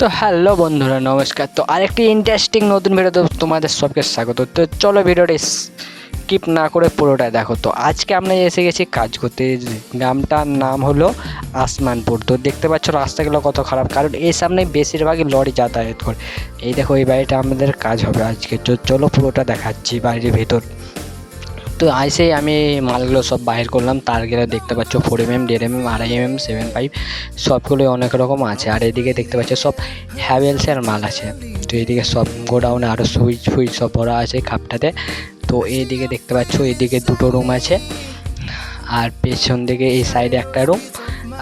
তো হ্যালো বন্ধুরা, নমস্কার। তো আরেকটি ইন্টারেস্টিং নতুন ভিডিওতে তোমাদের সবকে স্বাগত। তো চলো ভিডিওটা স্কিপ না করে পুরোটা দেখো। তো আজকে আমরা এসে গেছি কাজ করতে। গ্রামটার নাম হলো আসমানপুর। তো দেখতে পাচ্ছ রাস্তাগুলো কত খারাপ। কারণ এই সামনে বেশিরভাগই লরি যাতায়াত করে। এই দেখো, এই বাড়িটা আমাদের কাজ হবে আজকে। তো চলো পুরোটা দেখাচ্ছি বাড়ির ভেতর। তো আইসেই আমি মালগুলো সব বাইর করলাম। তারগুলো দেখতে পাচ্ছ ফোর এম এম দেড় এম এম আড়াই এম এম সেভেন ফাইভ সবগুলোই অনেক রকম আছে। আর এদিকে দেখতে পাচ্ছ সব হ্যাভেলসের মাল আছে। তো এদিকে সব গোডাউনে আরও সুইচ ফুইচ সব ভরা আছে খাপটাতে। তো এইদিকে দেখতে পাচ্ছ এদিকে দুটো রুম আছে। আর পেছন দিকে এই সাইডে একটা রুম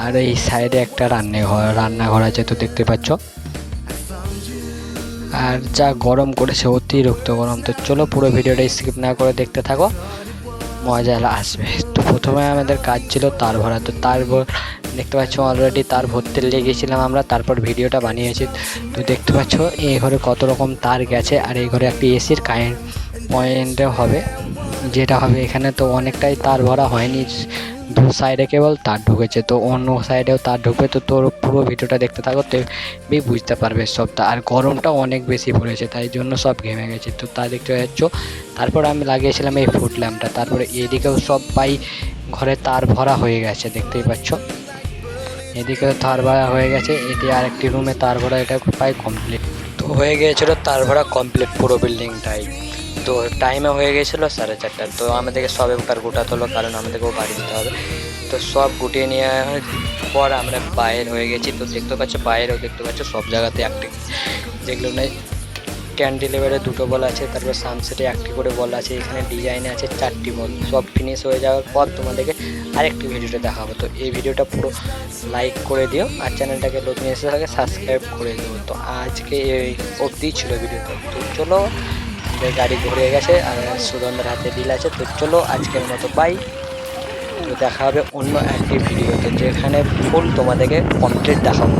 আর এই সাইডে একটা রান্নাঘর রান্নাঘর আছে তো দেখতে পাচ্ছ। আর যা গরম করেছে, অতিরিক্ত গরম। তো চলো পুরো ভিডিওটা স্কিপ না করে দেখতে থাকো। মজা আসবে। তো প্রথমে আমাদের কাজ ছিল তার ভরা। তো তার দেখতে পাচ্ছ অলরেডি তার ভরতে লেগেছিলাম আমরা, তারপর ভিডিওটা বানিয়েছি। তো দেখতে পাচ্ছ এই ঘরে কত রকম তার গেছে, আর এই ঘরে একটি এসির কারেন্ট পয়েন্টও হবে, যেটা হবে এখানে। তো অনেকটাই তার ভরা হয়নি। দু সাইডে কেবল তার ঢুকেছে, তো অন্য সাইডেও তার ঢুকবে, তো তোর পুরো ভিডিওটা দেখতে থাকো তেমনি বুঝতে পারবে সবটা। আর গরমটাও অনেক বেশি পড়েছে, তাই জন্য সব ঘেমে গেছে। তো তা দেখতে পাচ্ছ, তারপর আমি লাগিয়েছিলাম এই ফুট ল্যাম্পটা তারপরে এদিকেও সব পাই, ঘরে তার ভরা হয়ে গেছে, দেখতেই পাচ্ছ। এদিকেও তার ভরা হয়ে গেছে, এটি আরেকটি রুমে তার ভরা, এটা প্রায় কমপ্লিট তো হয়ে গিয়েছিল তার ভরা কমপ্লিট পুরো বিল্ডিংটাই তো টাইমে হয়ে গেছিল সাড়ে চারটা তো আমাদেরকে সব এবার গোটাতে হলো, কারণ আমাদেরকেও বাড়ি দিতে হবে। তো সব গুটিয়ে নিয়ে পর আমরা বাইরে হয়ে গেছি। তো দেখতে পাচ্ছ, বাইরেও দেখতে পাচ্ছ, সব জায়গাতে একটি যেগুলো নেই ক্যান্ডিলেভারে দুটো বল আছে, তারপর সানসেটে একটি করে বল আছে, এখানে ডিজাইনে আছে চারটি বল। সব ফিনিশ হয়ে যাওয়ার পর তোমাদেরকে আরেকটি ভিডিওটা দেখাবো। তো এই ভিডিওটা পুরো লাইক করে দিও, আর চ্যানেলটাকে নতুন এসে থাকে সাবস্ক্রাইব করে দিও। তো আজকে এই অবধি ছিল ভিডিওটা তো চলো আমাদের গাড়ি ঘুরে গেছে আর সুগন্ধার হাতে ডিল আছে। তো চলো আজকের মতো বাই তো দেখা হবে অন্য একটি ভিডিওতে, যেখানে ফুল তোমাদেরকে কমপ্লিট দেখাবো।